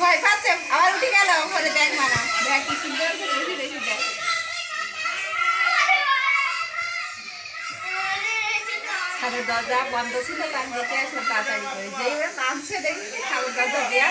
ভয় পাচ্ছে। আবার উঠে গেল ওপরে দেখ মানা দেখ সুন্দর দরজা বন্ধ ছিল তার দেখে আসে তাড়াতাড়ি করে। যেই নামছে দেখি খাবার দরজা দেওয়া